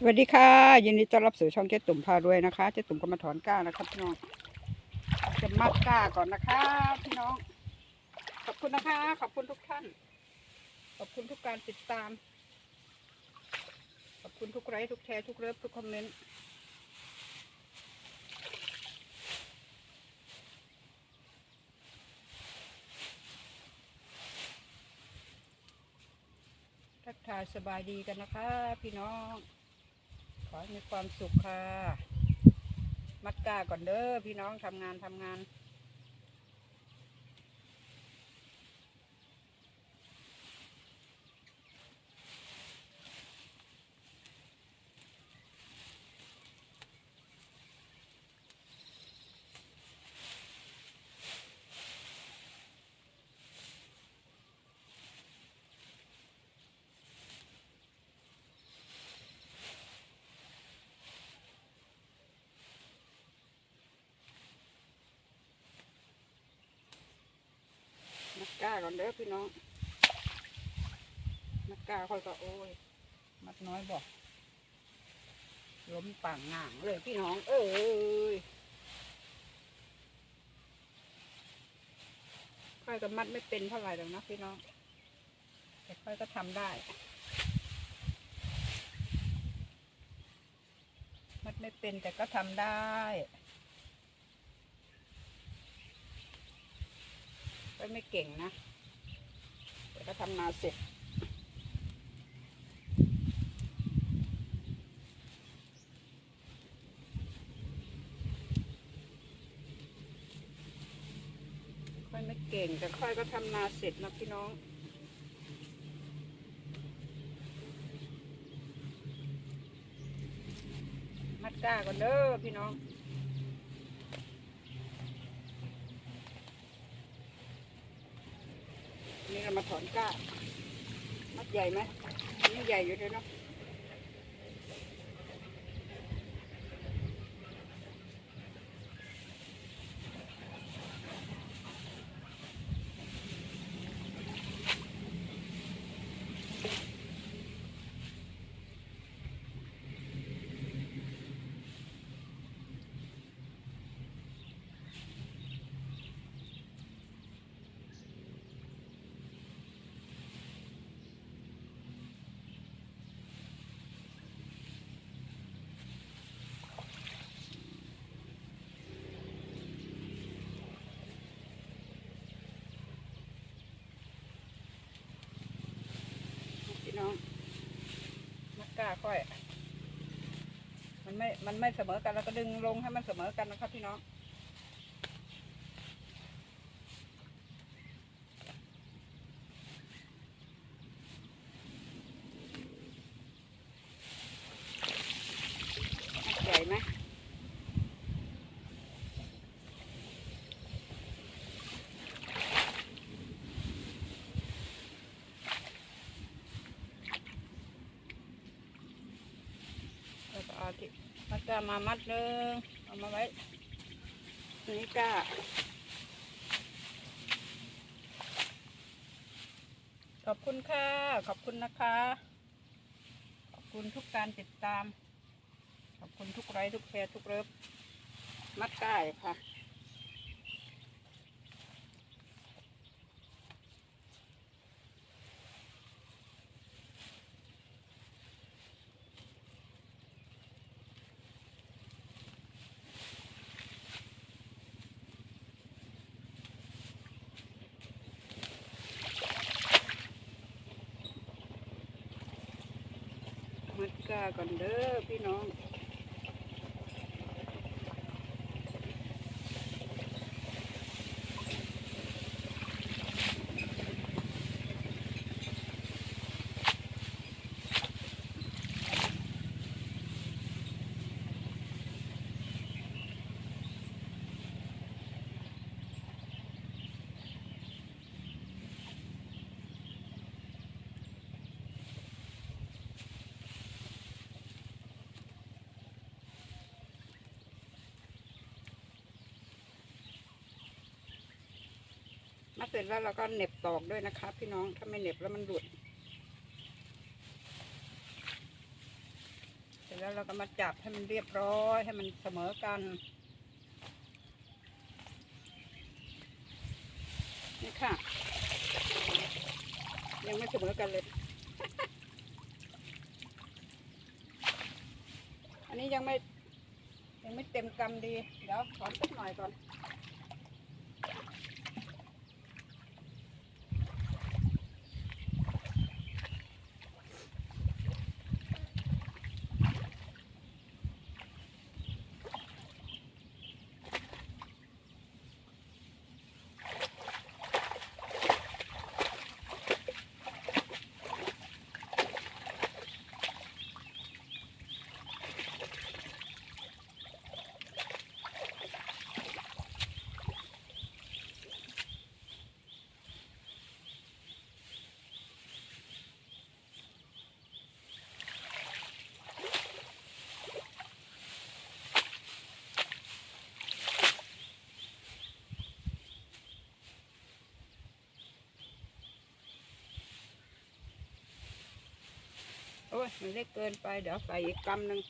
สวัสดีค่ะยินดีต้อนรับสู่ช่องเจ๊ตุ่มพารวยนะคะเจ๊ตุ่มก็มาถอนก้านะครับพี่น้องจะมัดก้าก่อนนะคะพี่น้อง ขอบคุณนะคะ ขอบคุณทุกท่าน ขอบคุณทุกการติดตาม ขอบคุณทุกไลค์ทุกแชร์ทุกเลิฟทุกคอมเมนต์ทักทายสบายดีกันนะคะ พี่น้อง ขอให้มีความสุขค่ะ มักกาก่อนเด้อพี่น้องทำงานทำงาน กาก่อนเด้อพี่น้องมัดกาค่อยก็โอ้ย มัดน้อยบอกล้มป่างง่างเลยพี่น้อง เอ้ยค่อยก็มัดไม่เป็นเท่าไหร่หรอกนะพี่น้อง แต่ค่อยก็ทำได้ มัดไม่เป็นแต่ก็ทำได้ ไม่เก่งนะแต่ก็ทำนาเสร็จ ค่อยไม่เก่งแต่ค่อยก็ทำนาเสร็จนะพี่น้องมัดก้าก่อนเด้อพี่น้อง อันนี้เรา มาถอนก้า มัดใหญ่ไหมนี่ใหญ่อยู่เลยเนาะ พี่ น้องมักกาค่อย มันไม่ มันไม่เสมอกัน แล้วก็ดึงลงให้มันเสมอกันนะครับพี่น้อง ใหญ่ไหมแล้วก็เอาที่ มัดก้ามามัดหนึ่งเอามาไว้นี่ก้าขอบคุณค่ะ ขอบคุณนะคะ ขอบคุณทุกการติดตาม ขอบคุณทุกไลค์ทุกแชร์ทุกเลิฟมัดได้ค่ะ มัดก้าก่อนเด้อพี่น้อง เสร็จแล้วเราก็เน็บตอกด้วยนะคะ พี่น้องถ้าไม่เน็บแล้วมันหลุดแต่แล้วเราก็มาจับให้มันเรียบร้อยให้มันเสมอกันนี่ค่ะ ยังไม่เสมอกันเลย อันนี้ยังไม่ยังไม่เต็มกำดี เดี๋ยวถอนสักหน่อยก่อน มันเล็กเกินไป เดี๋ยวใส่อีกกำหนึ่ง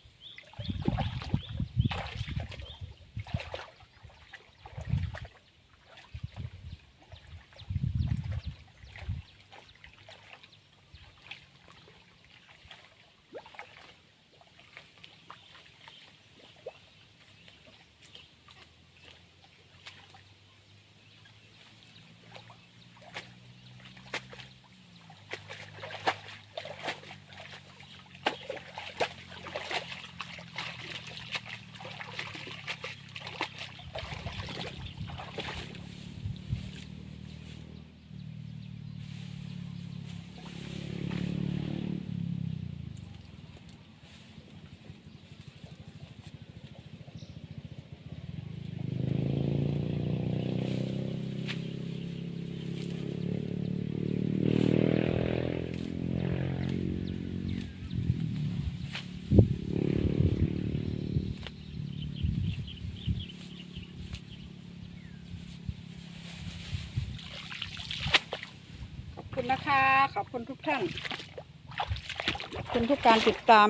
ขอบคุณทุกท่าน ขอบคุณทุกการติดตาม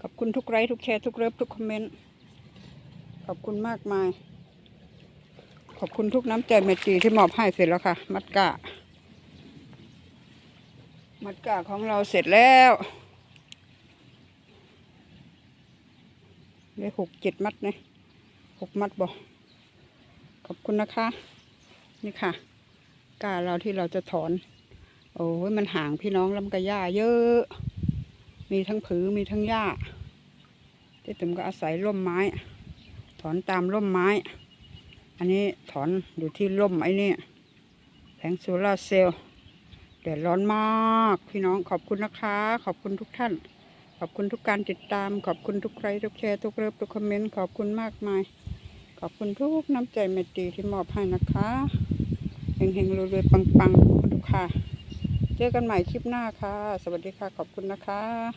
ขอบคุณทุกไลค์ทุกแชร์ทุกเลิฟทุกคอมเมนต์ ขอบคุณมากมาย ขอบคุณทุกน้ำใจเมตีที่มอบให้เสร็จแล้วค่ะ มัดกะ มัดกะของเราเสร็จแล้วได้หกเจ็ดมัดนี่ยหกมัดบ่ขอบคุณนะคะ นี่ค่ะกาเราที่เราจะถอน โอ้ยมันห่างพี่น้องลำกระหญ้าเยอะ มีทั้งผือมีทั้งหญ้าที่ตึมก็อาศัยร่มไม้ ถอนตามร่มไม้ อันนี้ถอนอยู่ที่ร่มไอ้นี่แผงโซลาร์เซลล์แดดร้อนมากพี่น้องขอบคุณนะคะ ขอบคุณทุกท่าน ขอบคุณทุกการติดตาม ขอบคุณทุกไลค์ทุกแชร์ทุกเลิฟทุกคอมเมนต์ขอบคุณมากมาย ขอบคุณทุกน้ำใจเมตตีที่มอบให้นะคะเฮงๆรวยๆปังๆขอบคุณทุกค่ะ เจอกันใหม่คลิปหน้าค่ะ สวัสดีค่ะ ขอบคุณนะคะ